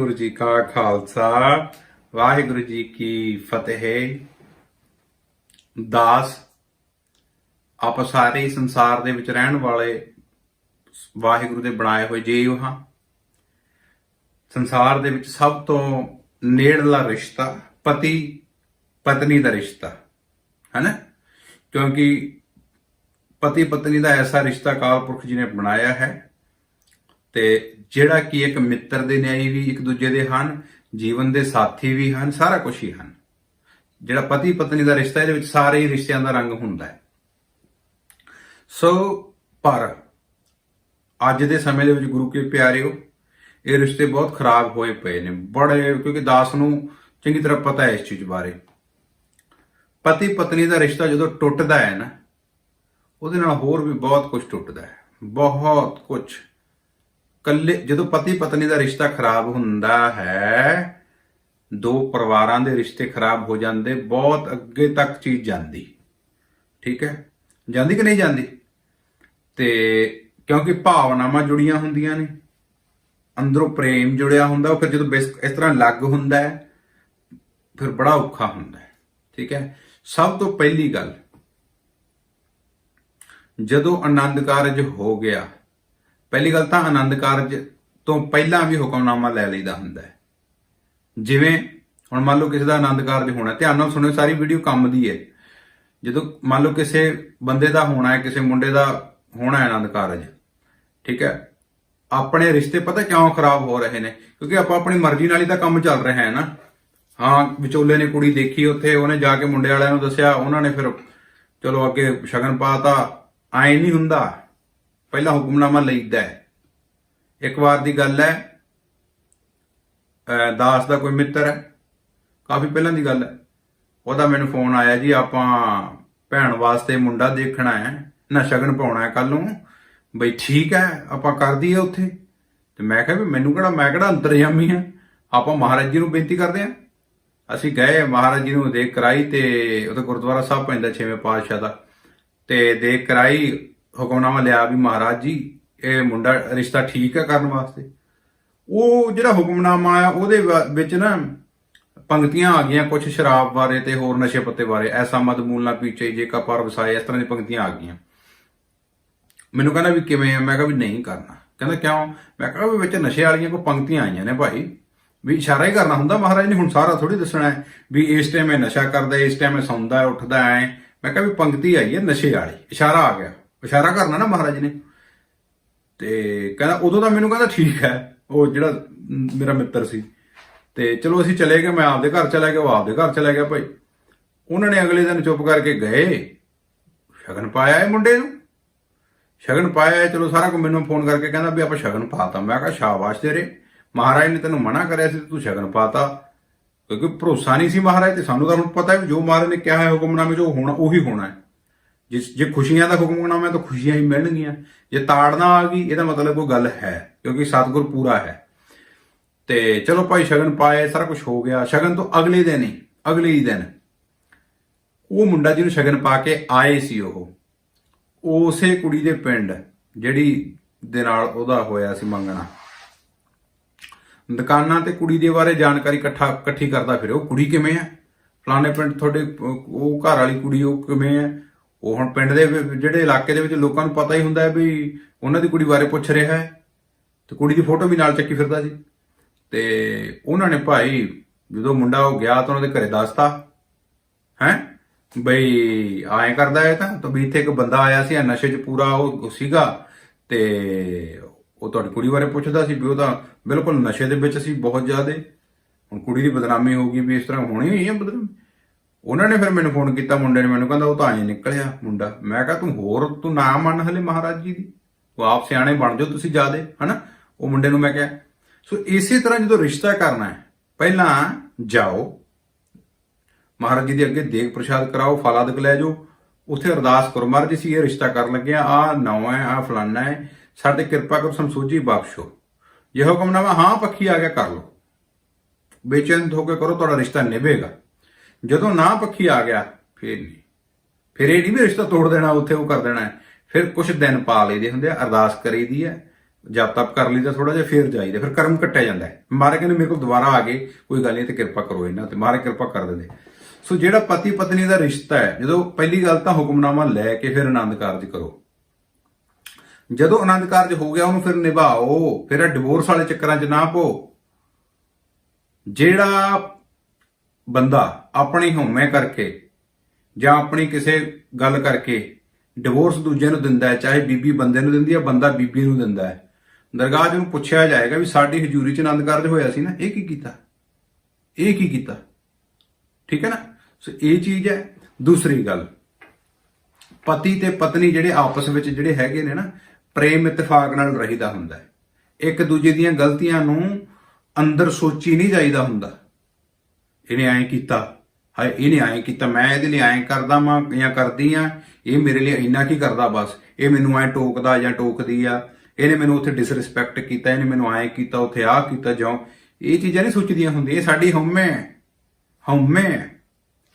ਵਾਹਿਗੁਰੂ ਜੀ ਕਾ ਖਾਲਸਾ, ਵਾਹਿਗੁਰੂ ਜੀ ਕੀ ਫਤਿਹ। ਦਾਸ, ਆਪ ਸਾਰੇ ਸੰਸਾਰ ਦੇ ਵਿੱਚ ਰਹਿਣ ਵਾਲੇ ਵਾਹਿਗੁਰੂ ਦੇ ਬਣਾਏ ਹੋਏ ਜੀਵ ਹਾਂ। ਸੰਸਾਰ ਦੇ ਵਿੱਚ ਸਭ ਤੋਂ ਨੇੜਲਾ ਰਿਸ਼ਤਾ ਪਤੀ, ਪਤਨੀ ਦਾ ਰਿਸ਼ਤਾ ਹੈ ਕਿਉਂਕਿ ਪਤੀ ਪਤਨੀ ਦਾ ਐਸਾ ਰਿਸ਼ਤਾ ਕਾਲ ਪੁਰਖ ਜੀ ਨੇ ਬਣਾਇਆ ਹੈ ਤੇ ਜਿਹੜਾ ਕਿ ਇੱਕ ਮਿੱਤਰ ਦੇ ਨਿਆਈ ਵੀ ਇੱਕ ਦੂਜੇ ਦੇ ਹਨ, ਜੀਵਨ ਦੇ ਸਾਥੀ ਵੀ ਹਨ, ਸਾਰਾ ਕੁਝ ਹੀ ਹਨ। ਜਿਹੜਾ ਪਤੀ ਪਤਨੀ ਦਾ ਰਿਸ਼ਤਾ ਇਹਦੇ ਵਿੱਚ ਸਾਰੇ ਹੀ ਰਿਸ਼ਤਿਆਂ ਦਾ ਰੰਗ ਹੁੰਦਾ ਹੈ। ਸੋ, ਪਰ ਅੱਜ ਦੇ ਸਮੇਂ ਦੇ ਵਿੱਚ ਗੁਰੂ ਕੇ ਪਿਆਰਿਓ, ਇਹ ਰਿਸ਼ਤੇ ਬਹੁਤ ਖਰਾਬ ਹੋਏ ਪਏ ਨੇ। ਬੜੇ, ਕਿਉਂਕਿ ਦਾਸ ਨੂੰ ਚੰਗੀ ਤਰ੍ਹਾਂ ਪਤਾ ਹੈ ਇਸ ਚੀਜ਼ ਬਾਰੇ। ਪਤੀ ਪਤਨੀ ਦਾ ਰਿਸ਼ਤਾ ਜਦੋਂ ਟੁੱਟਦਾ ਹੈ ਨਾ, ਉਹਦੇ ਨਾਲ ਹੋਰ ਵੀ ਬਹੁਤ ਕੁਝ ਟੁੱਟਦਾ ਹੈ। ਬਹੁਤ ਕੁਝ ਕੱਲੇ ਜਦੋਂ ਪਤੀ ਪਤਨੀ ਦਾ ਰਿਸ਼ਤਾ ਖਰਾਬ ਹੁੰਦਾ ਹੈ, ਦੋ ਪਰਿਵਾਰਾਂ ਦੇ ਰਿਸ਼ਤੇ ਖਰਾਬ ਹੋ ਜਾਂਦੇ, ਬਹੁਤ ਅੱਗੇ ਤੱਕ ਚੀਜ਼ ਜਾਂਦੀ। ਠੀਕ ਹੈ? ਜਾਂਦੀ ਕਿ ਨਹੀਂ ਜਾਂਦੀ? ਤੇ ਕਿਉਂਕਿ ਭਾਵਨਾਵਾਂ ਜੁੜੀਆਂ ਹੁੰਦੀਆਂ ਨੇ। ਅੰਦਰੋਂ ਪ੍ਰੇਮ ਜੁੜਿਆ ਹੁੰਦਾ, ਉਹ ਫਿਰ ਜਦੋਂ ਬਿਸ- ਇਸ ਤਰ੍ਹਾਂ ਲੱਗ ਹੁੰਦਾ ਹੈ, ਫਿਰ ਬੜਾ ਔਖਾ ਹੁੰਦਾ ਹੈ। ਠੀਕ ਹੈ? ਸਭ ਤੋਂ ਪਹਿਲੀ ਗੱਲ, ਜਦੋਂ ਆਨੰਦ ਕਾਰਜ ਹੋ ਗਿਆ ਪਹਿਲੀ ਗੱਲ ਤਾਂ ਆਨੰਦ ਕਾਰਜ ਤੋਂ ਪਹਿਲਾਂ ਵੀ ਹੁਕਮਨਾਮਾ ਲੈ ਲਈਦਾ ਹੁੰਦਾ ਹੈ। ਜਿਵੇਂ ਹੁਣ ਮੰਨ ਲਓ ਕਿਸੇ ਦਾ ਆਨੰਦ ਕਾਰਜ ਹੋਣਾ, ਧਿਆਨ ਨਾਲ ਸੁਣਿਓ, ਸਾਰੀ ਵੀਡੀਓ ਕੰਮ ਦੀ ਹੈ। ਜਦੋਂ ਮੰਨ ਲਓ ਕਿਸੇ ਬੰਦੇ ਦਾ ਹੋਣਾ ਹੈ, ਕਿਸੇ ਮੁੰਡੇ ਦਾ ਹੋਣਾ ਹੈ ਆਨੰਦ ਕਾਰਜ, ਠੀਕ ਹੈ? ਆਪਣੇ ਰਿਸ਼ਤੇ ਪਤਾ ਕਿਉਂ ਖਰਾਬ ਹੋ ਰਹੇ ਨੇ? ਕਿਉਂਕਿ ਆਪਾਂ ਆਪਣੀ ਮਰਜ਼ੀ ਨਾਲ ਹੀ ਤਾਂ ਕੰਮ ਚੱਲ ਰਿਹਾ ਹੈ ਨਾ। ਹਾਂ, ਵਿਚੋਲੇ ਨੇ ਕੁੜੀ ਦੇਖੀ ਉੱਥੇ, ਉਹਨੇ ਜਾ ਕੇ ਮੁੰਡੇ ਵਾਲਿਆਂ ਨੂੰ ਦੱਸਿਆ, ਉਹਨਾਂ ਨੇ ਫਿਰ ਚਲੋ ਅੱਗੇ ਸ਼ਗਨ ਪਾਤਾ, ਐ ਨਹੀਂ ਹੁੰਦਾ। ਪਹਿਲਾਂ ਹੁਕਮਨਾਮਾ ਲਈਦਾ ਹੈ। ਇੱਕ ਵਾਰ ਦੀ ਗੱਲ ਹੈ ਦਾਸ ਦਾ ਕੋਈ ਮਿੱਤਰ ਹੈ, ਕਾਫੀ ਪਹਿਲਾਂ ਦੀ ਗੱਲ ਹੈ। ਉਹਦਾ ਮੈਨੂੰ ਫੋਨ ਆਇਆ ਜੀ, ਆਪਾਂ ਭੈਣ ਵਾਸਤੇ ਮੁੰਡਾ ਦੇਖਣਾ ਹੈ ਨਾ ਸ਼ਗਨ ਪਾਉਣਾ ਹੈ ਕੱਲ ਨੂੰ। ਬਈ ਠੀਕ ਹੈ, ਆਪਾਂ ਕਰ ਦਈਏ ਉੱਥੇ। ਤੇ ਮੈਂ ਕਿਹਾ ਵੀ ਮੈਨੂੰ ਕਿਹੜਾ, ਮੈਂ ਕਿਹੜਾ ਅੰਤਰਯਾਮੀ ਹਾਂ? ਆਪਾਂ ਮਹਾਰਾਜ ਜੀ ਨੂੰ ਬੇਨਤੀ ਕਰਦੇ ਹਾਂ। ਅਸੀਂ ਗਏ, ਮਹਾਰਾਜ ਜੀ ਨੂੰ ਦੇਖ ਕਰਾਈ ਤੇ ਉਹਦਾ ਗੁਰਦੁਆਰਾ ਸਾਹਿਬ ਪੈਂਦਾ ਛੇਵੇਂ ਪਾਤਸ਼ਾਹ ਦਾ। ਤੇ ਦੇਖ ਕਰਾਈ ਹੁਕਮਨਾਮਾ ਲਿਆ ਵੀ ਮਹਾਰਾਜ ਜੀ, ਇਹ ਮੁੰਡਾ ਰਿਸ਼ਤਾ ਠੀਕ ਹੈ ਕਰਨ ਵਾਸਤੇ। ਉਹ ਜਿਹੜਾ ਹੁਕਮਨਾਮਾ ਆ, ਉਹਦੇ ਵ- ਵਿੱਚ ਨਾ ਪੰਕਤੀਆਂ ਆ ਗਈਆਂ ਕੁਝ ਸ਼ਰਾਬ ਬਾਰੇ ਤੇ ਹੋਰ ਨਸ਼ੇ ਪੱਤੇ ਬਾਰੇ, ਐਸਾ ਮਦ ਮੂਲ ਨਾ ਪੀਚੇ, ਜੇ ਕਾ ਪਰ ਵਸਾਏ, ਇਸ ਤਰ੍ਹਾਂ ਦੀ ਪੰਕਤੀਆਂ ਆ ਗਈਆਂ। ਮੈਨੂੰ ਕਹਿੰਦਾ ਵੀ ਕਿਵੇਂ ਆ? ਮੈਂ ਕਿਹਾ ਵੀ ਨਹੀਂ ਕਰਨਾ। ਕਹਿੰਦਾ ਕਿਉਂ? ਮੈਂ ਕਿਹਾ ਵੀ ਵਿੱਚ ਨਸ਼ੇ ਵਾਲੀਆਂ ਕੋ ਪੰਕਤੀਆਂ ਆਈਆਂ ਨੇ ਭਾਈ। ਵੀ ਇਸ਼ਾਰਾ ਹੀ ਕਰਨਾ ਹੁੰਦਾ, ਮਹਾਰਾਜ ਨੇ ਹੁਣ ਸਾਰਾ ਥੋੜੀ ਦੱਸਣਾ ਹੈ ਵੀ ਇਸ ਟਾਈਮ ਇਹ ਨਸ਼ਾ ਕਰਦਾ, ਇਸ ਟਾਈਮ ਇਹ ਸੌਂਦਾ, ਉੱਠਦਾ ਹੈ ਮੈਂ ਕਿਹਾ ਵੀ ਪੰਕਤੀ ਆਈ ਹੈ ਨਸ਼ੇ ਵਾਲੀ, ਇਸ਼ਾਰਾ ਆ ਗਿਆ। ਇਸ਼ਾਰਾ ਕਰਨਾ ਨਾ ਮਹਾਰਾਜ ਨੇ। ਤੇ ਕਹਿੰਦਾ ਉਦੋਂ ਤਾਂ ਮੈਨੂੰ ਕਹਿੰਦਾ ਠੀਕ ਹੈ ਉਹ ਜਿਹੜਾ ਮੇਰਾ ਮਿੱਤਰ ਸੀ। ਤੇ ਚਲੋ ਅਸੀਂ ਚਲੇ ਗਏ ਮੈਂ ਆਪਦੇ ਘਰ ਚਲਾ ਗਿਆ ਉਹ ਆਪਦੇ ਘਰ ਚਲਾ ਗਿਆ ਭਾਈ। ਉਹਨਾਂ ਨੇ ਅਗਲੇ ਦਿਨ ਚੁੱਪ ਕਰਕੇ ਗਏ। ਸ਼ਗਨ ਪਾਇਆ ਇਹ ਮੁੰਡੇ ਨੂੰ। ਸ਼ਗਨ ਪਾਇਆ ਹੈ, ਚਲੋ ਸਾਰਾ ਕੁ ਮੈਨੂੰ ਫੋਨ ਕਰਕੇ ਕਹਿੰਦਾ ਵੀ ਆਪਾਂ ਸ਼ਗਨ ਪਾਤਾ। ਮੈਂ ਕਿਹਾ ਸ਼ਾਬਾਸ਼ ਤੇਰੇ। ਮਹਾਰਾਜ ਨੇ ਤੈਨੂੰ ਮਨਾ ਕਰਿਆ ਸੀ ਤੂੰ ਸ਼ਗਨ ਪਾਤਾ। ਕਿਉਂਕਿ ਭਰੋਸਾ ਨਹੀਂ ਸੀ ਮਹਾਰਾਜ ਤੇ ਸਾਨੂੰ ਤਾਂ ਹੁਣ ਪਤਾ ਹੈ ਵੀ ਜੋ ਮਹਾਰਾਜ ਨੇ ਕਿਹਾ ਹੈ ਹੁਕਮਨਾਮੇ 'ਚ ਉਹ ਹੋਣਾ ਉਹੀ ਹੋਣਾ ਹੈ। ਜਿਸ ਜੇ ਖੁਸ਼ੀਆਂ ਦਾ ਹੁਕਮਨਾਮਾ ਹੈ ਤਾਂ ਖੁਸ਼ੀਆਂ ਹੀ ਮਿਲਣਗੀਆਂ। ਜੇ ਤਾੜਨਾ ਆ ਗਈ, ਇਹਦਾ ਮਤਲਬ ਕੋਈ ਗੱਲ ਹੈ, ਕਿਉਂਕਿ ਸਤਿਗੁਰ ਪੂਰਾ ਹੈ। ਤੇ ਚਲੋ ਭਾਈ, ਸ਼ਗਨ ਪਾਏ, ਸਾਰਾ ਕੁਝ ਹੋ ਗਿਆ। ਸ਼ਗਨ ਤੋਂ ਅਗਲੇ ਦਿਨ ਹੀ, ਅਗਲੇ ਹੀ ਦਿਨ, ਉਹ ਮੁੰਡਾ ਜਿਹਨੂੰ ਸ਼ਗਨ ਪਾ ਕੇ ਆਏ ਸੀ ਉਹ, ਉਸੇ ਕੁੜੀ ਦੇ ਪਿੰਡ, ਜਿਹੜੀ ਦੇ ਨਾਲ ਉਹਦਾ ਹੋਇਆ ਸੀ ਮੰਗਣਾ। ਦੁਕਾਨਾਂ ਤੇ ਕੁੜੀ ਦੇ ਬਾਰੇ ਜਾਣਕਾਰੀ ਇਕੱਠਾ, ਇਕੱਠੀ ਕਰਦਾ ਫਿਰ ਉਹ ਕੁੜੀ ਕਿਵੇਂ ਹੈ? ਫਲਾਣੇ ਪਿੰਡ ਤੁਹਾਡੇ, ਉਹ ਘਰ ਵਾਲੀ ਕੁੜੀ ਉਹ ਕਿਵੇਂ ਹੈ? ਉਹ ਹੁਣ ਪਿੰਡ ਦੇ ਜਿਹੜੇ ਇਲਾਕੇ ਦੇ ਵਿੱਚ ਲੋਕਾਂ ਨੂੰ ਪਤਾ ਹੀ ਹੁੰਦਾ ਹੈ ਵੀ ਉਹਨਾਂ ਦੀ ਕੁੜੀ ਬਾਰੇ ਪੁੱਛ ਰਿਹਾ ਹੈ। ਤੇ ਕੁੜੀ ਦੀ ਫੋਟੋ ਵੀ ਨਾਲ ਚੱਕੀ ਫਿਰਦਾ ਸੀ ਤੇ ਉਹਨਾਂ ਨੇ ਭਾਈ ਜਦੋਂ ਮੁੰਡਾ ਉਹ ਗਿਆ ਤਾਂ ਉਹਨਾਂ ਦੇ ਘਰੇ ਦੱਸਤਾ, ਹੈ? ਬਈ ਆਏ ਕਰਦਾ ਹੈ ਤਾਂ ਤਾਂ ਵੀ ਇੱਥੇ ਇੱਕ ਬੰਦਾ ਆਇਆ ਸੀ ਨਸ਼ੇ 'ਚ ਪੂਰਾ ਉਹ ਸੀਗਾ। ਤੇ ਉਹ ਤੁਹਾਡੀ ਕੁੜੀ ਬਾਰੇ ਪੁੱਛਦਾ ਸੀ ਵੀ ਉਹ ਤਾਂ ਬਿਲਕੁਲ ਨਸ਼ੇ ਦੇ ਵਿੱਚ ਸੀ ਬਹੁਤ ਜ਼ਿਆਦੇ। ਹੁਣ ਕੁੜੀ ਦੀ ਬਦਨਾਮੀ ਹੋ ਗਈ ਵੀ ਇਸ ਤਰ੍ਹਾਂ ਹੋਣੀ ਹੋਈ ਹੈ ਬਦਨਾਮੀ? ਉਹਨਾਂ ਨੇ ਫਿਰ ਮੈਨੂੰ ਫੋਨ ਕੀਤਾ, ਮੁੰਡੇ ਨੇ ਮੈਨੂੰ ਕਹਿੰਦਾ, ਉਹ ਤਾਂ ਐਂ ਨਿਕਲਿਆ ਮੁੰਡਾ। ਮੈਂ ਕਿਹਾ, ਤੂੰ ਹੋਰ, ਤੂੰ ਨਾ ਮੰਨ ਹਲੇ ਮਹਾਰਾਜ ਜੀ ਦੀ। ਤੂੰ ਆਪ ਸਿਆਣੇ ਬਣ ਜਾਓ ਤੁਸੀਂ ਜਿਆਦੇ, ਹਨਾ? ਉਹ ਮੁੰਡੇ ਨੂੰ ਮੈਂ ਕਿਹਾ, ਸੋ ਇਸੇ ਤਰ੍ਹਾਂ ਜਦੋਂ ਰਿਸ਼ਤਾ ਕਰਨਾ ਹੈ, ਪਹਿਲਾਂ ਜਾਓ, ਮਹਾਰਾਜ ਜੀ ਦੇ ਅੱਗੇ ਦੇਗ ਪ੍ਰਸ਼ਾਦ ਕਰਾਓ ਫਲਾਦਕ ਲੈ ਜਾਓ। ਉੱਥੇ ਅਰਦਾਸ ਕਰੋ, ਮਹਾਰਾਜ ਜੀ, ਅਸੀਂ ਇਹ ਰਿਸ਼ਤਾ ਕਰਨ ਲੱਗੇ ਆ ਆ ਨੌ ਹੈ ਆ ਫਲਾਨਾ ਹੈ, ਸਾਡੇ ਕਿਰਪਾ ਕਰੋ, ਸਾਨੂੰ ਸੋਝੀ ਬਖਸ਼ੋ। ਇਹ ਹੁਕਮਨਾਮਾ ਹਾਂ, ਪੱਖੀ ਆ ਗਿਆ, ਕਰ ਲਓ। ਬੇਚੈਨ ਹੋ ਕੇ ਕਰੋ, ਤੁਹਾਡਾ ਰਿਸ਼ਤਾ ਨਿਭੇਗਾ। ਜਦੋਂ ਨਾ ਪੱਖੀ ਆ ਗਿਆ, ਫੇਰ ਨਹੀਂ। ਫਿਰ ਇਹ ਨਹੀਂ ਵੀ ਰਿਸ਼ਤਾ ਤੋੜ ਦੇਣਾ, ਉੱਥੇ ਉਹ ਕਰ ਦੇਣਾ। ਫਿਰ ਕੁਝ ਦਿਨ ਪਾ ਲਈਦੇ ਹੁੰਦੇ ਆ, ਅਰਦਾਸ ਕਰੀਦੀ ਹੈ ਜਪ ਤਪ ਕਰ ਲਈਦਾ ਥੋੜਾ ਜਿਹਾ, ਫੇਰ ਜਾਈਦਾ, ਫਿਰ ਕਰਮ ਕੱਟਿਆ ਜਾਂਦਾ ਹੈ। ਮਹਾਰਾਜ ਕਹਿੰਦੇ, ਮੇਰੇ ਕੋਲ ਦੁਬਾਰਾ ਆ ਗਏ, ਕੋਈ ਗੱਲ ਨਹੀਂ ਤੇ ਕਿਰਪਾ ਕਰੋ ਇਹਨਾਂ ਤੇ ਮਹਾਰਾਜ ਕਿਰਪਾ ਕਰ ਦਿੰਦੇ। ਸੋ ਜਿਹੜਾ ਪਤੀ ਪਤਨੀ ਦਾ ਰਿਸ਼ਤਾ ਹੈ, ਜਦੋਂ ਪਹਿਲੀ ਗੱਲ ਤਾਂ ਹੁਕਮਨਾਮਾ ਲੈ ਕੇ ਫਿਰ ਆਨੰਦ ਕਾਰਜ ਕਰੋ। ਜਦੋਂ ਆਨੰਦ ਕਾਰਜ ਹੋ ਗਿਆ, ਉਹਨੂੰ ਫਿਰ ਨਿਭਾਓ, ਫਿਰ ਡਿਵੋਰਸ ਵਾਲੇ ਚੱਕਰਾਂ 'ਚ ਨਾ ਪੋ ਜਿਹੜਾ ਬੰਦਾ ਆਪਣੀ ਹਉਮੈ ਕਰਕੇ ਜਾਂ ਆਪਣੀ ਕਿਸੇ ਗੱਲ ਕਰਕੇ ਡਿਵੋਰਸ ਦੂਜੇ ਨੂੰ ਦਿੰਦਾ ਹੈ, ਚਾਹੇ ਬੀਬੀ ਬੰਦੇ ਨੂੰ ਦਿੰਦੀ ਹੈ, ਬੰਦਾ ਬੀਬੀ ਨੂੰ ਦਿੰਦਾ ਹੈ। ਦਰਗਾਹ 'ਚ ਉਹਨੂੰ ਪੁੱਛਿਆ ਜਾਏਗਾ ਵੀ ਸਾਡੀ ਹਜ਼ੂਰੀ 'ਚ ਆਨੰਦ ਕਾਰਜ ਹੋਇਆ ਸੀ ਨਾ, ਇਹ ਕੀ ਕੀਤਾ? ਇਹ ਕੀ ਕੀਤਾ? ਠੀਕ ਹੈ ਨਾ? ਸੋ ਇਹ ਚੀਜ਼ ਹੈ। ਦੂਸਰੀ ਗੱਲ, ਪਤੀ ਤੇ ਪਤਨੀ ਜਿਹੜੇ ਆਪਸ ਵਿੱਚ ਜਿਹੜੇ ਹੈਗੇ ਨੇ ਨਾ, ਪ੍ਰੇਮ ਇਤਫਾਕ ਨਾਲ ਰਹੀਦਾ ਹੁੰਦਾ ਹੈ। ਇੱਕ ਦੂਜੇ ਦੀਆਂ ਗਲਤੀਆਂ ਨੂੰ ਅੰਦਰ ਸੋਚੀ ਨਹੀਂ ਜਾਈਦਾ ਹੁੰਦਾ। ਇਹਨੇ ਐਂ ਕੀਤਾ। ਹਾਏ, ਇਹਨੇ ਐਂ ਕੀਤਾ। ਮੈਂ ਇਹਦੇ ਲਈ ਐਂ ਕਰਦਾ ਮਾਂ ਜਾਂ ਕਰਦੀ ਆ? ਇਹ ਮੇਰੇ ਲਈ ਇੰਨਾ ਕੀ ਕਰਦਾ ਬਸ? ਇਹ ਮੈਨੂੰ ਐਂ ਟੋਕਦਾ ਜਾਂ ਟੋਕਦੀ ਆ? ਇਹਨੇ ਮੈਨੂੰ ਉੱਥੇ ਡਿਸਰਿਸਪੈਕਟ ਕੀਤਾ। ਇਹਨੇ ਮੈਨੂੰ ਐਂ ਕੀਤਾ, ਉੱਥੇ ਆਹ ਕੀਤਾ ਜਾਂ ਇਹ ਚੀਜ਼ਾਂ ਨਹੀਂ ਸੋਚਦੀਆਂ ਹੁੰਦੀਆਂ। ਇਹ ਸਾਡੀ ਹਉਮੈ ਹੈ। ਹਉਮੈ ਹੈ।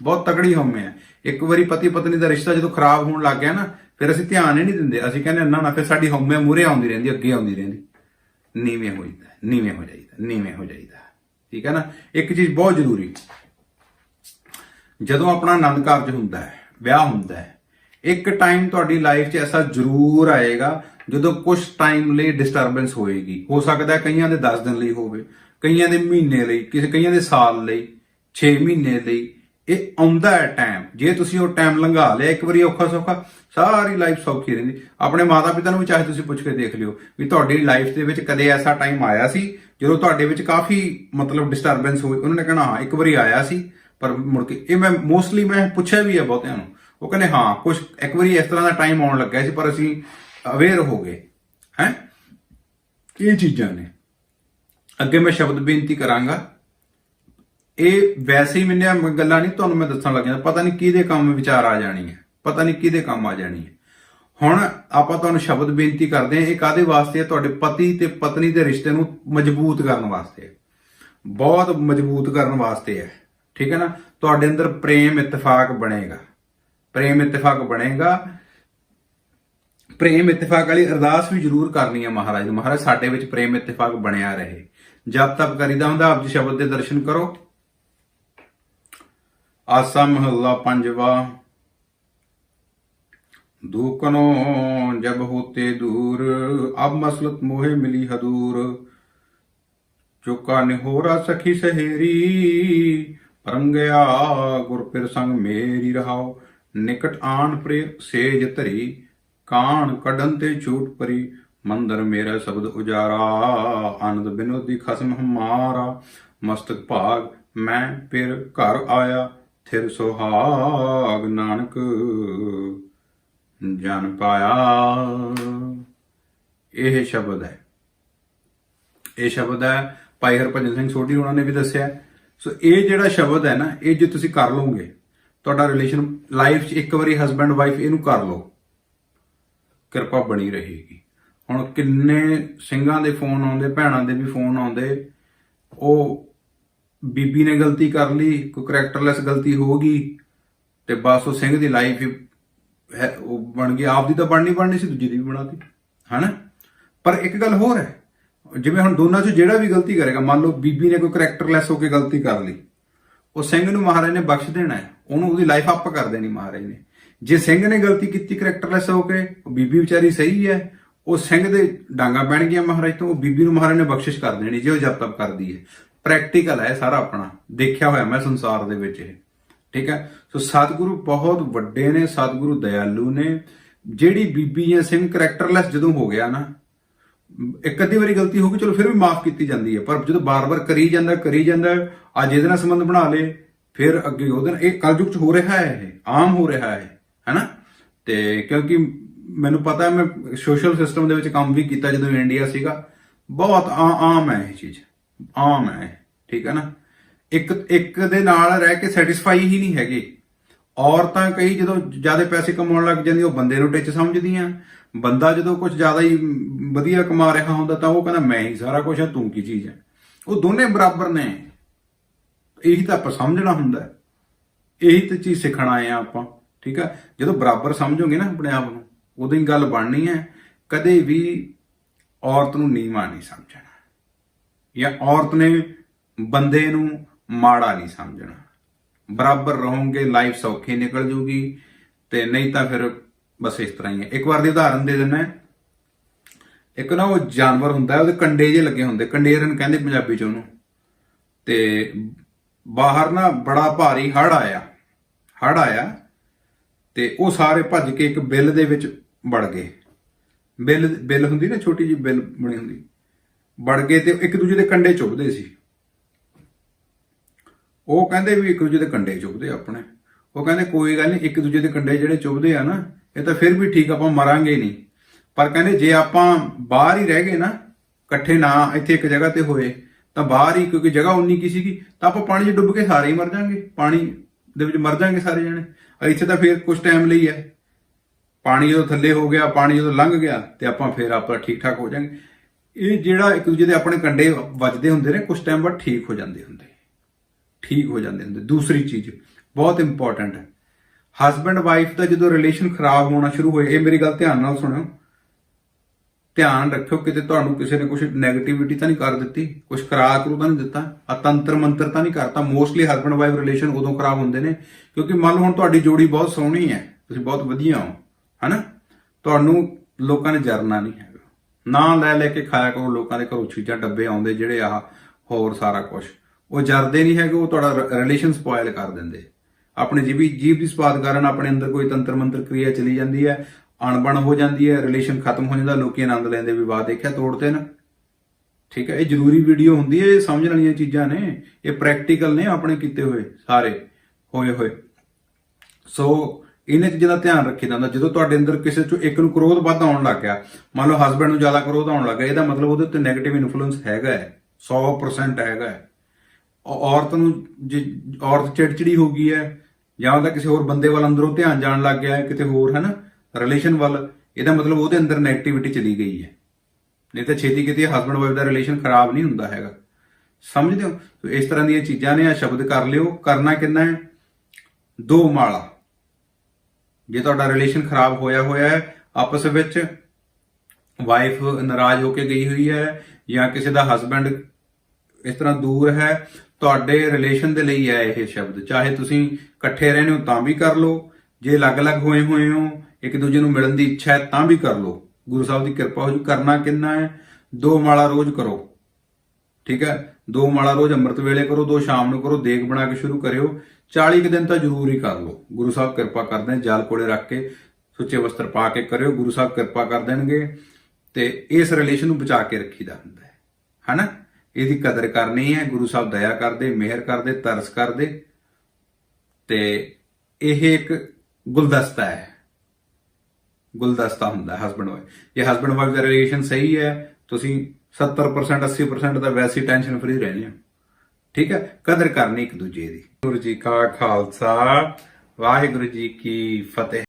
ਬਹੁਤ ਤਕੜੀ ਹਉਮੈ ਹੈ। ਇੱਕ ਵਾਰੀ ਪਤੀ ਪਤਨੀ ਦਾ ਰਿਸ਼ਤਾ ਜਦੋਂ ਖਰਾਬ ਹੋਣ ਲੱਗ ਗਿਆ ਨਾ, ਫਿਰ ਅਸੀਂ ਧਿਆਨ ਹੀ ਨਹੀਂ ਦਿੰਦੇ। ਅਸੀਂ ਕਹਿੰਦੇ, ਨਾ ਨਾ, ਫਿਰ ਸਾਡੀ ਹਉਮੈ ਮੂਰੇ ਆਉਂਦੀ ਰਹਿੰਦੀ, ਅੱਗੇ ਆਉਂਦੀ ਰਹਿੰਦੀ। ਨੀਵੇਂ ਹੋ ਜਾਂਦਾ ਨੀਵੇਂ ਹੋ ਜਾਈਦਾ, ਨੀਵੇਂ ਹੋ ਜਾਈਦਾ। ਠੀਕ ਹੈ ਨਾ? ਇੱਕ ਚੀਜ਼ ਬਹੁਤ ਜ਼ਰੂਰੀ। ਜਦੋਂ ਆਪਣਾ ਆਨੰਦ ਕਾਰਜ ਹੁੰਦਾ ਹੈ, ਵਿਆਹ ਹੁੰਦਾ ਹੈ, ਇੱਕ ਟਾਈਮ ਤੁਹਾਡੀ ਲਾਈਫ 'ਚ ਐਸਾ ਜ਼ਰੂਰ ਆਏਗਾ ਜਦੋਂ ਕੁਝ ਟਾਈਮ ਲਈ ਡਿਸਟਰਬੈਂਸ ਹੋਏਗੀ। ਹੋ ਸਕਦਾ ਕਈਆਂ ਦੇ 10 ਦਿਨ ਲਈ ਹੋਵੇ, ਕਈਆਂ ਦੇ ਮਹੀਨੇ ਲਈ, ਕਿਸੇ, ਕਈਆਂ ਦੇ ਸਾਲ ਲਈ 6 ਮਹੀਨੇ ਲਈ। ਇਹ ਆਉਂਦਾ ਹੈ ਟਾਈਮ ਜੇ ਤੁਸੀਂ ਉਹ ਟਾਈਮ ਲੰਘਾ ਲਿਆ, ਇੱਕ ਵਾਰੀ ਔਖਾ ਸੌਖਾ, ਸਾਰੀ ਲਾਈਫ ਸੌਖੀ ਰਹਿੰਦੀ। ਆਪਣੇ ਮਾਤਾ ਪਿਤਾ ਨੂੰ ਵੀ ਚਾਹੇ ਤੁਸੀਂ ਪੁੱਛ ਕੇ ਦੇਖ ਲਿਓ ਵੀ ਤੁਹਾਡੀ ਲਾਈਫ ਦੇ ਵਿੱਚ ਕਦੇ ਐਸਾ ਟਾਈਮ ਆਇਆ ਸੀ ਜਦੋਂ ਤੁਹਾਡੇ ਵਿੱਚ ਕਾਫੀ ਮਤਲਬ ਡਿਸਟਰਬੈਂਸ ਹੋਈ, ਉਹਨਾਂ ਨੇ ਕਹਿਣਾ, ਹਾਂ, ਇੱਕ ਵਾਰੀ ਆਇਆ ਸੀ, ਪਰ ਮੁੜ ਕੇ ਇਹ ਮੈਂ ਮੋਸਟਲੀ ਮੈਂ ਪੁੱਛਿਆ ਵੀ ਹੈ ਬਹੁਤਿਆਂ ਨੂੰ। ਉਹ ਕਹਿੰਦੇ, ਹਾਂ ਕੁਝ ਇੱਕ ਵਾਰੀ ਇਸ ਤਰ੍ਹਾਂ ਦਾ ਟਾਈਮ ਆਉਣ ਲੱਗਿਆ ਸੀ, ਪਰ ਅਸੀਂ ਅਵੇਅਰ ਹੋ ਗਏ। ਹੈ? ਇਹ ਚੀਜ਼ਾਂ ਨੇ। ਅੱਗੇ ਮੈਂ ਸ਼ਬਦ ਬੇਨਤੀ ਕਰਾਂਗਾ। ਇਹ ਵੈਸੇ ਹੀ ਮੈਨੂੰ ਗੱਲਾਂ ਨਹੀਂ, ਤੁਹਾਨੂੰ ਮੈਂ ਦੱਸਣ ਲੱਗਿਆ, ਪਤਾ ਨਹੀਂ ਕਿਹਦੇ ਕੰਮ ਵਿਚਾਰ ਆ ਜਾਣੀ ਹੈ, ਪਤਾ ਨਹੀਂ ਕਿਹਦੇ ਕੰਮ ਆ ਜਾਣੀ ਹੈ। ਹੁਣ ਆਪਾਂ ਤੁਹਾਨੂੰ ਸ਼ਬਦ ਬੇਨਤੀ ਕਰਦੇ ਹਾਂ, ਇਹ ਕਾਦੇ ਵਾਸਤੇ ਹੈ? ਤੁਹਾਡੇ ਪਤੀ ਤੇ ਪਤਨੀ ਦੇ ਰਿਸ਼ਤੇ ਨੂੰ ਮਜ਼ਬੂਤ ਕਰਨ ਵਾਸਤੇ ਬਹੁਤ ਮਜ਼ਬੂਤ ਕਰਨ ਵਾਸਤੇ ਹੈ। ਠੀਕ ਹੈ ਨਾ? ਤੁਹਾਡੇ ਅੰਦਰ ਪ੍ਰੇਮ ਇਤਫਾਕ ਬਣੇਗਾ। ਪ੍ਰੇਮ ਇਤਫਾਕ ਬਣੇਗਾ। ਪ੍ਰੇਮ ਇਤਫਾਕ ਵਾਲੀ ਅਰਦਾਸ ਵੀ ਜ਼ਰੂਰ ਕਰਨੀ ਹੈ ਮਹਾਰਾਜ ਨੂੰ। ਮਹਾਰਾਜ, ਸਾਡੇ ਵਿੱਚ ਪ੍ਰੇਮ ਇਤਫਾਕ ਬਣਿਆ ਰਹੇ। ਜਪ ਤਪ ਕਰੀਦਾ ਹੁੰਦਾ, ਆਪ ਜੀ ਸ਼ਬਦ ਦੇ ਦਰਸ਼ਨ ਕਰੋ। ਆਸਾ ਮਹੱਲਾ ਪੰਜਵਾ। ਦੂਕਨੋ ਜਬ ਹੋਤੇ ਦੂਰ, ਅਬ ਮਸਲਤ ਮੋਹੇ ਮਿਲੀ ਹਦੂਰ। ਚੁਕਾ ਨਿਹੋਰਾ ਸਖੀ ਸਹੇਰੀ ਪਰਮ ਗਿਆ ਗੁਰ ਪਿਰ ਸੰਗ ਮੇਰੀ ਰਹਾਓ। ਨਿਕਟ ਆਣ ਪ੍ਰੇ ਸੇਜ ਧਰੀ, ਕਾਣ ਕਡਨ ਤੇ ਛੂਟ ਪਰੀ। ਮੰਦਰ ਮੇਰਾ ਸ਼ਬਦ ਉਜਾਰਾ, ਆਨੰਦ ਬਿਨੋਦੀ ਖਸਮ ਹਮਾਰਾ। ਮਸਤਕ ਭਾਗ ਮੈਂ ਫਿਰ ਘਰ ਆਇਆ, ਥਿਰ ਸੁਹਾਗ ਨਾਨਕ ਜਨ ਪਾਇਆ। ਇਹ ਸ਼ਬਦ ਹੈ। ਇਹ ਸ਼ਬਦ ਹੈ, ਭਾਈ ਹਰਭਜਨ ਸਿੰਘ ਸੋਢੀ ਉਹਨਾਂ ਨੇ ਵੀ ਦੱਸਿਆ। ਸੋ ਇਹ ਜਿਹੜਾ ਸ਼ਬਦ ਹੈ ਨਾ, ਇਹ ਜੇ ਤੁਸੀਂ ਕਰ ਲਓਗੇ, ਤੁਹਾਡਾ ਰਿਲੇਸ਼ਨ ਲਾਈਫ 'ਚ ਇੱਕ ਵਾਰੀ ਹਸਬੰਡ ਵਾਈਫ ਇਹਨੂੰ ਕਰ ਲਓ। ਕਿਰਪਾ ਬਣੀ ਰਹੇਗੀ। ਹੁਣ ਕਿੰਨੇ ਸਿੰਘਾਂ ਦੇ ਫੋਨ ਆਉਂਦੇ, ਭੈਣਾਂ ਦੇ ਵੀ ਫੋਨ ਆਉਂਦੇ। ਉਹ ਬੀਬੀ ਨੇ ਗਲਤੀ ਕਰ ਲਈ, ਕੋਈ ਕਰੈਕਟਰਲੈਸ ਗਲਤੀ ਹੋ ਗਈ, ਤੇ ਬਸ ਉਹ ਸਿੰਘ ਦੀ ਲਾਈਫ ਹੈ, ਉਹ ਬਣ ਗਈ ਆਪਦੀ ਤਾਂ ਬਣਨੀ ਬਣਨੀ ਸੀ, ਦੂਜੀ ਦੀ ਵੀ ਬਣਾਤੀ, ਹਨਾ? ਪਰ ਇੱਕ ਗੱਲ ਹੋਰ ਹੈ, ਜਿਵੇਂ ਹੁਣ ਦੋਨਾਂ ਚੋਂ ਜਿਹੜਾ ਵੀ ਗਲਤੀ ਕਰੇਗਾ, ਮੰਨ ਲਓ ਬੀਬੀ ਨੇ ਕੋਈ ਕੈਰੈਕਟਰਲੈਸ ਹੋ ਕੇ ਗਲਤੀ ਕਰ ਲਈ, ਉਹ ਸਿੰਘ ਨੂੰ ਮਹਾਰਾਜ ਨੇ ਬਖਸ਼ ਦੇਣਾ ਹੈ, ਉਹਨੂੰ ਉਹਦੀ ਲਾਈਫ ਅਪ ਕਰ ਦੇਣੀ ਮਹਾਰਾਜ ਨੇ। ਜੇ ਸਿੰਘ ਨੇ ਗਲਤੀ ਕੀਤੀ ਕੈਰੈਕਟਰਲੈਸ ਹੋ ਕੇ, ਉਹ ਬੀਬੀ ਵਿਚਾਰੀ ਸਹੀ ਹੈ, ਉਹ ਸਿੰਘ ਦੇ ਡਾਂਗਾ ਪੈਣ ਗਿਆ ਮਹਾਰਾਜ ਤੋਂ, ਉਹ ਬੀਬੀ ਨੂੰ ਮਹਾਰਾਜ ਨੇ ਬਖਸ਼ਿਸ਼ ਕਰ ਦੇਣੀ, ਜੇ ਉਹ ਜਪ ਤਪ ਕਰਦੀ ਹੈ। ਪ੍ਰੈਕਟੀਕਲ ਹੈ ਸਾਰਾ ਆਪਣਾ, ਦੇਖਿਆ ਹੋਇਆ ਮੈਂ ਸੰਸਾਰ ਦੇ ਵਿੱਚ ਇਹ। ਠੀਕ ਹੈ? ਸੋ ਸਤਿਗੁਰੂ ਬਹੁਤ ਵੱਡੇ ਨੇ, ਸਤਿਗੁਰੂ ਦਇਆਲੂ ਨੇ। ਜਿਹੜੀ ਬੀਬੀ ਜਾਂ ਸਿੰਘ ਕੈਰੈਕਟਰਲੈਸ ਜਦੋਂ ਹੋ ਗਿਆ ਨਾ, ਇੱਕ ਅੱਧੀ ਵਾਰੀ ਗਲਤੀ ਹੋ ਗਈ, ਚਲੋ ਫਿਰ ਵੀ ਮਾਫ ਕੀਤੀ ਜਾਂਦੀ ਹੈ। ਪਰ ਜਦੋਂ ਬਾਰ-ਬਾਰ ਕਰੀ ਜਾਂਦਾ ਕਰੀ ਜਾਂਦਾ, ਅੱਜ ਇਹਦੇ ਨਾਲ ਸੰਬੰਧ ਬਣਾ ਲੇ ਫਿਰ ਅੱਗੇ ਉਹਦੇ ਨਾਲ, ਇਹ ਕਲਯੁਗ ਚ ਹੋ ਰਿਹਾ ਹੈ ਇਹ, ਆਮ ਹੋ ਰਿਹਾ ਹੈ, ਹੈਨਾ? ਤੇ ਕਿਉਂਕਿ ਮੈਨੂੰ ਪਤਾ ਹੈ ਮੈਂ ਸੋਸ਼ਲ ਸਿਸਟਮ ਦੇ ਵਿੱਚ ਕੰਮ ਵੀ ਕੀਤਾ ਜਦੋਂ ਇੰਡੀਆ ਸੀਗਾ। ਬਹੁਤ ਆ- ਆਮ ਹੈ ਇਹ ਚੀਜ਼, ਆਮ ਹੈ ਠੀਕ ਹੈ ਨਾ? ਇੱਕ ਇੱਕ ਦੇ ਨਾਲ ਰਹਿ ਕੇ ਸੈਟੀਸਫਾਈ ਹੀ ਨਹੀਂ ਹੈਗੇ। ਔਰਤਾਂ ਕਈ ਜਦੋਂ ਜ਼ਿਆਦਾ ਪੈਸੇ ਕਮਾਉਣ ਲੱਗ ਜਾਂਦੀ ਉਹ ਬੰਦੇ ਨੂੰ ਟਿੱਚ ਸਮਝਦੀਆਂ। ਬੰਦਾ ਜਦੋਂ ਕੁਝ ਜ਼ਿਆਦਾ ਹੀ ਵਧੀਆ ਕਮਾ ਰਿਹਾ ਹੁੰਦਾ, ਤਾਂ ਉਹ ਕਹਿੰਦਾ, ਮੈਂ ਹੀ ਸਾਰਾ ਕੁਝ ਹਾਂ ਤੂੰ ਕੀ ਚੀਜ਼ ਹੈ ਉਹ ਦੋਨੇ ਬਰਾਬਰ ਨੇ। ਇਹੀ ਤਾਂ ਆਪਾਂ ਸਮਝਣਾ ਹੁੰਦਾ ਇਹੀ ਤਾਂ ਚੀਜ਼ ਸਿੱਖਣ ਆਏ ਆ ਆਪਾਂ, ਠੀਕ ਆ? ਜਦੋਂ ਬਰਾਬਰ ਸਮਝੋਗੇ ਨਾ ਆਪਣੇ ਆਪ ਨੂੰ, ਉਦੋਂ ਹੀ ਗੱਲ ਬਣਨੀ ਹੈ। ਕਦੇ ਵੀ ਔਰਤ ਨੂੰ ਨੀਵਾਂ ਨਹੀਂ ਸਮਝਣਾ। ਜਾਂ ਔਰਤ ਨੇ ਬੰਦੇ ਨੂੰ ਮਾੜਾ ਨਹੀਂ ਸਮਝਣਾ। ਬਰਾਬਰ ਰਹੋਗੇ ਲਾਈਫ ਸੌਖੀ ਨਿਕਲ ਜੂਗੀ ਤੇ ਨਹੀਂ ਤਾਂ ਫਿਰ ਬਸ ਇਸ ਤਰ੍ਹਾਂ ਹੀ ਹੈ। ਇੱਕ ਵਾਰ ਦੀ ਉਦਾਹਰਨ ਦੇ ਦਿੰਦਾ ਇੱਕ ਨਾ ਉਹ ਜਾਨਵਰ ਹੁੰਦਾ ਉਹਦੇ ਕੰਡੇ ਜੇ ਲੱਗੇ ਹੁੰਦੇ, ਕੰਡੇਰਨ ਕਹਿੰਦੇ ਪੰਜਾਬੀ ਚ ਉਹਨੂੰ। ਤੇ ਬਾਹਰ ਨਾ ਬੜਾ ਭਾਰੀ ਹੜ ਆਇਆ ਹੜ ਆਇਆ ਤੇ ਉਹ ਸਾਰੇ ਭੱਜ ਕੇ ਇੱਕ ਬਿੱਲ ਦੇ ਵਿੱਚ ਵੜ ਗਏ। ਬਿੱਲ ਬਿੱਲ ਹੁੰਦੀ ਨਾ ਛੋਟੀ ਜਿਹੀ ਬਿੱਲ ਬਣੀ ਹੁੰਦੀ। ਵੜ ਗਏ ਤੇ ਇੱਕ ਦੂਜੇ ਦੇ ਕੰਡੇ ਚੁੱਭਦੇ ਸੀ। ਉਹ ਕਹਿੰਦੇ ਵੀ ਇੱਕ ਦੂਜੇ ਦੇ ਕੰਡੇ ਚੁੱਭਦੇ ਆ ਆਪਣੇ। ਉਹ ਕਹਿੰਦੇ ਕੋਈ ਗੱਲ ਨਹੀਂ, ਇੱਕ ਦੂਜੇ ਦੇ ਕੰਡੇ ਜਿਹੜੇ ਚੁੱਭਦੇ ਆ ਨਾ, ਇਹ ਤਾਂ ਫਿਰ ਵੀ ਠੀਕ ਆਪਾਂ ਮਰਾਂਗੇ ਨਹੀਂ। ਪਰ ਕਹਿੰਦੇ ਜੇ ਆਪਾਂ ਬਾਹਰ ਹੀ ਰਹਿ ਗਏ ਨਾ, ਇਕੱਠੇ ਨਾ ਇੱਥੇ ਇੱਕ ਜਗ੍ਹਾ ਤੇ ਹੋਏ, ਤਾਂ ਬਾਹਰ ਹੀ ਕਿਉਂਕਿ ਜਗ੍ਹਾ ਉਨੀ ਕੀ ਸੀਗੀ, ਤਾਂ ਆਪਾਂ ਪਾਣੀ 'ਚ ਡੁੱਬ ਕੇ ਸਾਰੇ ਹੀ ਮਰ ਜਾਾਂਗੇ। ਪਾਣੀ ਦੇ ਵਿੱਚ ਮਰ ਜਾਾਂਗੇ ਸਾਰੇ ਜਣੇ। ਇੱਥੇ ਤਾਂ ਫਿਰ ਕੁਝ ਟਾਈਮ ਲਈ ਹੈ। ਪਾਣੀ ਜਦੋਂ ਥੱਲੇ ਹੋ ਗਿਆ, ਪਾਣੀ ਜਦੋਂ ਲੰਘ ਗਿਆ, ਤੇ ਆਪਾਂ ਫਿਰ ਆਪਾਂ ਠੀਕ ਠਾਕ ਹੋ ਜਾਾਂਗੇ। ਇਹ ਜਿਹੜਾ ਇੱਕ ਦੂਜੇ ਦੇ ਆਪਣੇ ਕੰਡੇ ਵੱਜਦੇ ਹੁੰਦੇ ਨੇ ਕੁਝ ਟਾਈਮ ਬਾਅਦ ਠੀਕ ਹੋ ਜਾਂਦੇ ਹੁੰਦੇ। ਠੀਕ ਹੋ ਜਾਂਦੇ ਹੁੰਦੇ। ਦੂਸਰੀ ਚੀਜ਼, ਬਹੁਤ ਇੰਪੋਰਟੈਂਟ ਹੈ। ਹਸਬੰਡ ਵਾਈਫ ਦਾ ਜਦੋਂ ਰਿਲੇਸ਼ਨ ਖਰਾਬ ਹੋਣਾ ਸ਼ੁਰੂ ਹੋਏ, ਇਹ ਮੇਰੀ ਗੱਲ ਧਿਆਨ ਨਾਲ ਸੁਣਿਓ। ਧਿਆਨ ਰੱਖਿਓ ਕਿਤੇ ਤੁਹਾਨੂੰ ਕਿਸੇ ਨੇ ਕੁਝ 네ਗੇਟਿਵਿਟੀ ਤਾਂ ਨਹੀਂ ਕਰ ਦਿੱਤੀ ਕੁਝ ਕਰਾ ਕਰੂ ਤਾਂ ਨਹੀਂ ਦਿੱਤਾ ਆ ਤੰਤਰ ਮੰਤਰ ਤਾਂ ਨਹੀਂ ਕਰਤਾ। ਮੋਸਟਲੀ ਹਸਬੰਡ ਵਾਈਫ ਰਿਲੇਸ਼ਨ ਉਦੋਂ ਖਰਾਬ ਹੁੰਦੇ ਨੇ, ਕਿਉਂਕਿ ਮੰਨ ਲਓ ਹੁਣ ਤੁਹਾਡੀ ਜੋੜੀ ਬਹੁਤ ਸੋਹਣੀ ਹੈ, ਤੁਸੀਂ ਬਹੁਤ ਵਧੀਆ ਹੋ, ਹਨਾ? ਤੁਹਾਨੂੰ ਲੋਕਾਂ ਨੇ ਜਰਨਾ ਨਹੀਂ ਹੈਗਾ। ਨਾ ਲੈ ਲੈ ਕੇ ਖਾਇਆ ਕਰੋ, ਲੋਕਾਂ ਦੇ ਘਰੋਂ ਚੀਜ਼ਾਂ, ਡੱਬੇ ਆਉਂਦੇ ਜਿਹੜੇ ਆਹ ਹੋਰ ਸਾਰਾ ਕੁਝ ਉਹ ਜਰਦੇ ਨਹੀਂ ਹੈਗੇ, ਉਹ ਤੁਹਾਡਾ ਰਿਲੇਸ਼ਨ ਸਪੋਇਲ ਕਰ ਦਿੰਦੇ। ਆਪਣੇ ਜੀਵੀ, ਜੀਵ ਦੀ ਸਵਾਦ ਕਾਰਨ ਆਪਣੇ ਅੰਦਰ ਕੋਈ ਤੰਤਰ ਮੰਤਰ ਕਿਰਿਆ ਚਲੀ ਜਾਂਦੀ ਹੈ, ਅਣਬਣ ਹੋ ਜਾਂਦੀ ਹੈ ਰਿਲੇਸ਼ਨ ਖਤਮ ਹੋ ਜਾਂਦਾ, ਲੋਕੀ ਆਨੰਦ ਲੈਂਦੇ ਵੀ ਵਾਹ, ਦੇਖਿਆ ਤੋੜਦੇ ਨਾ। ਠੀਕ ਹੈ, ਇਹ ਜ਼ਰੂਰੀ ਵੀਡੀਓ ਹੁੰਦੀ ਹੈ, ਇਹ ਸਮਝਣ ਵਾਲੀਆਂ ਚੀਜ਼ਾਂ ਨੇ, ਇਹ ਪ੍ਰੈਕਟੀਕਲ ਨੇ ਆਪਣੇ ਕੀਤੇ ਹੋਏ, ਸਾਰੇ, ਹੋਏ ਹੋਏ। ਸੋ ਇਹਨਾਂ ਚੀਜ਼ਾਂ ਦਾ ਧਿਆਨ ਰੱਖੀ ਜਾਂਦਾ, ਜਦੋਂ ਤੁਹਾਡੇ ਅੰਦਰ ਕਿਸੇ ਚੋਂ ਇੱਕ ਨੂੰ ਕ੍ਰੋਧ ਵੱਧ ਆਉਣ ਲੱਗ ਗਿਆ, ਮੰਨ ਲਓ ਹਸਬੰਡ ਨੂੰ ਜ਼ਿਆਦਾ ਕ੍ਰੋਧ ਆਉਣ ਲੱਗ ਗਿਆ, ਇਹਦਾ ਮਤਲਬ ਉਹਦੇ ਉੱਤੇ 네ਗੇਟਿਵ ਇਨਫਲੂਐਂਸ ਹੈਗਾ ਹੈ 100% ਹੈਗਾ ਹੈ। ਔਰਤ ਨੂੰ ਜੇ ਔਰਤ ਚਿੜਚਿੜੀ ਹੋ ਗਈ ਹੈ ਜਾਂ ਉਹਦਾ ਕਿਸੇ ਹੋਰ ਬੰਦੇ ਵੱਲ ਅੰਦਰੋਂ ਧਿਆਨ ਜਾਣ ਲੱਗ ਗਿਆ ਹੈ, ਕਿਤੇ ਹੋਰ ਹੈ ਨਾ ਰਿਲੇਸ਼ਨ ਵੱਲ, ਇਹਦਾ ਮਤਲਬ ਉਹਦੇ ਅੰਦਰ 네ਗੇਟਿਵਿਟੀ ਚਲੀ ਗਈ ਹੈ। ਨਹੀਂ ਤਾਂ ਛੇਤੀ ਕਿਤੇ ਹਸਬੰਡ ਵਾਈਫ ਦਾ ਰਿਲੇਸ਼ਨ ਖਰਾਬ ਨਹੀਂ ਹੁੰਦਾ ਹੈਗਾ। ਸਮਝਦੇ ਹੋ? ਸੋ ਇਸ ਤਰ੍ਹਾਂ ਦੀਆਂ ਚੀਜ਼ਾਂ ਨੇ ਆ ਸ਼ਬਦ ਕਰ ਲਿਓ। ਕਰਨਾ ਕਿੰਨਾ ਹੈ? ਦੋ ਮਾਲਾ। ਜੇ ਤੁਹਾਡਾ ਰਿਲੇਸ਼ਨ ਖਰਾਬ ਹੋਇਆ ਹੋਇਆ ਹੈ, ਆਪਸ ਵਿੱਚ ਵਾਈਫ ਨਾਰਾਜ਼ ਹੋ ਕੇ ਗਈ ਹੋਈ ਹੈ ਜਾਂ ਕਿਸੇ ਦਾ ਹਸਬੰਡ ਇਸ ਤਰ੍ਹਾਂ ਦੂਰ ਹੈ ਤੁਹਾਡੇ ਰਿਲੇਸ਼ਨ ਦੇ ਲਈ ਹੈ ਇਹ ਸ਼ਬਦ। ਚਾਹੇ ਤੁਸੀਂ ਇਕੱਠੇ ਰਹਿੰਦੇ ਹੋ ਤਾਂ ਵੀ ਕਰ ਲਓ, ਜੇ ਅਲੱਗ-ਅਲੱਗ ਹੋਏ ਹੋਏ ਹੋ, ਇੱਕ ਦੂਜੇ ਨੂੰ ਮਿਲਣ ਦੀ ਇੱਛਾ ਹੈ ਤਾਂ ਵੀ ਕਰ ਲਓ। ਗੁਰੂ ਸਾਹਿਬ ਦੀ ਕਿਰਪਾ ਹੋ ਜੂ, ਕਰਨਾ ਕਿੰਨਾ ਹੈ? ਦੋ ਮਾਲਾ ਰੋਜ਼ ਕਰੋ। ਠੀਕ ਹੈ? ਦੋ ਮਾਲਾ ਰੋਜ਼ ਅੰਮ੍ਰਿਤ ਵੇਲੇ ਕਰੋ, ਦੋ ਸ਼ਾਮ ਨੂੰ ਕਰੋ, ਦੇਗ ਬਣਾ ਕੇ ਸ਼ੁਰੂ ਕਰਿਓ। 40 ਕੁ ਦਿਨ ਤਾਂ ਜ਼ਰੂਰ ਹੀ ਕਰ ਲਓ। ਗੁਰੂ ਸਾਹਿਬ ਕਿਰਪਾ ਕਰਦੇ ਨੇ, ਜਲ ਕੋਲੇ ਰੱਖ ਕੇ ਸੁੱਚੇ ਵਸਤਰ ਪਾ ਕੇ ਕਰਿਓ। ਗੁਰੂ ਸਾਹਿਬ ਕਿਰਪਾ ਕਰ ਦੇਣਗੇ ਤੇ ਇਸ ਰਿਲੇਸ਼ਨ ਨੂੰ ਬਚਾ ਕੇ ਰੱਖੀਦਾ ਹੁੰਦਾ ਹੈ। ਹਨਾ? ਇਹਦੀ ਕਦਰ ਕਰਨੀ ਹੈ, ਗੁਰੂ ਸਾਹਿਬ ਦਇਆ ਕਰਦੇ, ਮਿਹਰ ਕਰਦੇ, ਤਰਸ ਕਰਦੇ ਤੇ ਇਹ ਇੱਕ ਗੁਲਦਸਤਾ ਹੈ। ਗੁਲਦਸਤਾ ਹੁੰਦਾ ਹੈ ਹਸਬੰਡ ਵਾਈਫ ਜੇ ਹਸਬੰਡ ਵਾਈਫ ਦਾ ਰਿਲੇਸ਼ਨ ਸਹੀ ਹੈ, ਤੁਸੀਂ 70% 80% ਦਾ ਵੈਸੀ ਟੈਨਸ਼ਨ ਫਰੀ ਰਹਿਣੀ ਹੋ। ਠੀਕ ਹੈ? ਕਦਰ ਕਰਨੀ ਇੱਕ ਦੂਜੇ ਦੀ। ਗੁਰੂ ਜੀ ਕਾ ਖਾਲਸਾ, ਵਾਹਿਗੁਰੂ ਜੀ ਕੀ ਫਤਿਹ।